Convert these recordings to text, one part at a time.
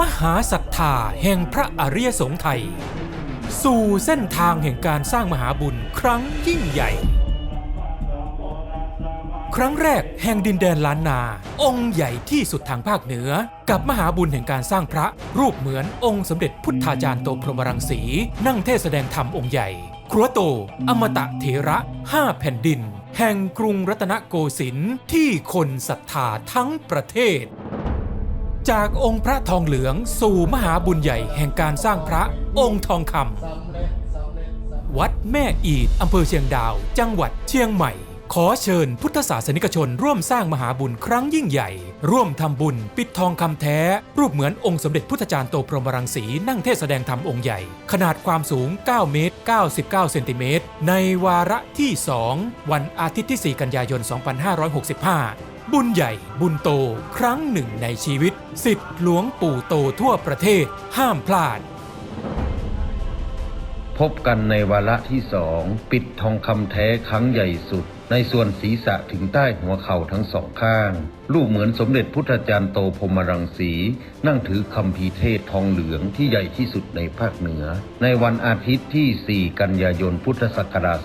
มหาศรัทธาแห่งพระอริยสงฆ์ไทย สู่เส้นทางแห่งการสร้างมหาบุญครั้งยิ่งใหญ่ ครั้งแรกแห่งดินแดนล้านนา องค์ใหญ่ที่สุดทางภาคเหนือ กับมหาบุญแห่งการสร้างพระ รูปเหมือนองค์สมเด็จพุทธาจารย์โตพรหมรังสี นั่งเทศแสดงธรรมองค์ใหญ่ ครัวโต อมตะเถระห้าแผ่นดิน แห่งกรุงรัตนโกสินทร์ที่คนศรัทธาทั้งประเทศ จากองค์พระทองเหลืองสู่มหาบุญใหญ่แห่งการสร้างพระองค์ทองคำวัดแม่อีดอำเภอเชียงดาว จังหวัดเชียงใหม่ ขอเชิญพุทธศาสนิกชนร่วมสร้างมหาบุญครั้งยิ่งใหญ่ ร่วมทำบุญปิดทองคำแท้ รูปเหมือนองค์สมเด็จพุทธจารย์โตพรหมรังสีนั่งเทศแสดงธรรมองค์ใหญ่ ขนาดความสูง 9 เมตร 99 เซนติเมตรในวาระที่ 2 วันอาทิตย์ที่ 4 กันยายน 2565 บุญใหญ่บุญโตครั้งหนึ่งในชีวิต สิทธิหลวงปู่โตทั่วประเทศห้ามพลาด พบกันในวาระที่สอง ปิดทองคำแท้ครั้งใหญ่สุด ในส่วนศีรษะถึงใต้หัวเข่าทั้งสองข้าง รูปเหมือนสมเด็จพุทธจารย์โตพรมรังสี นั่งถือคำพีร์เทศทองเหลืองที่ใหญ่ที่สุดในภาคเหนือ ในวันอาทิตย์ที่ 4 กันยายนพุทธศักราช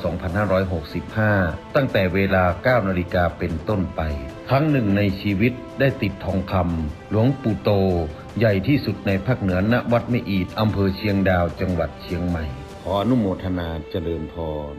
2565 ตั้งแต่เวลา 9 นาฬิกาเป็นต้นไป ครั้งหนึ่งในชีวิตได้ติดทองคำหลวงปู่โต ใหญ่ที่สุดในภาคเหนือณวัดไม่อีดอำเภอเชียงดาวจังหวัดเชียงใหม่ ขออนุโมทนาเจริญพร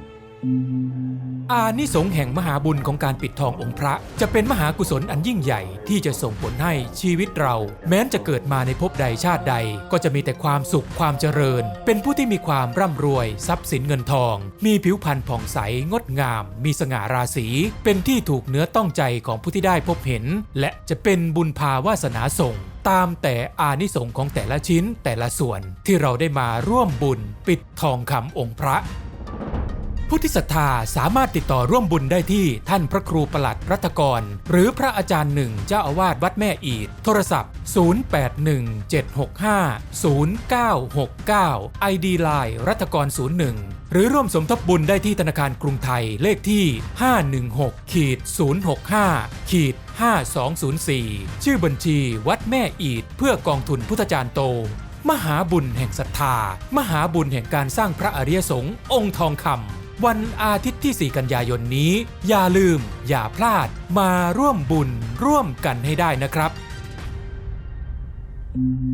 อานิสงส์แห่งมหาบุญของการปิดทององค์พระ จะเป็นมหากุศลอันยิ่งใหญ่ที่จะส่งผลให้ชีวิตเรา แม้นจะเกิดมาในภพใดชาติใด ก็จะมีแต่ความสุขความเจริญ เป็นผู้ที่มีความร่ำรวย ทรัพย์สินเงินทอง มีผิวพรรณผ่องใสงดงาม มีสง่าราศี เป็นที่ถูกเนื้อต้องใจของผู้ที่ได้พบเห็น และจะเป็นบุญพาวาสนาส่งตามแต่อานิสงส์ของแต่ละชิ้นแต่ละส่วนที่เราได้มาร่วมบุญปิดทองคำองค์พระ ผู้ที่ศรัทธาสามารถติดต่อร่วมบุญได้ที่ท่านพระครูประหลัดรัตกร หรือพระอาจารย์หนึ่งเจ้าอาวาสวัดแม่อีด โทรศัพท์ 0817650969 ID Line รัตกร 01 หรือร่วมสมทบบุญได้ที่ธนาคารกรุงไทยเลขที่ 516ขีด065ขีด5204 ชื่อบัญชีวัดแม่อีด เพื่อกองทุนพุทธจารย์โต มหาบุญแห่งศรัทธา มหาบุญแห่งการสร้างพระอริยสงฆ์องค์ทองคำ วันอาทิตย์ที่ 4 กันยายนนี้ อย่าลืม อย่าพลาด มาร่วมบุญร่วมกันให้ได้นะครับ Thank you.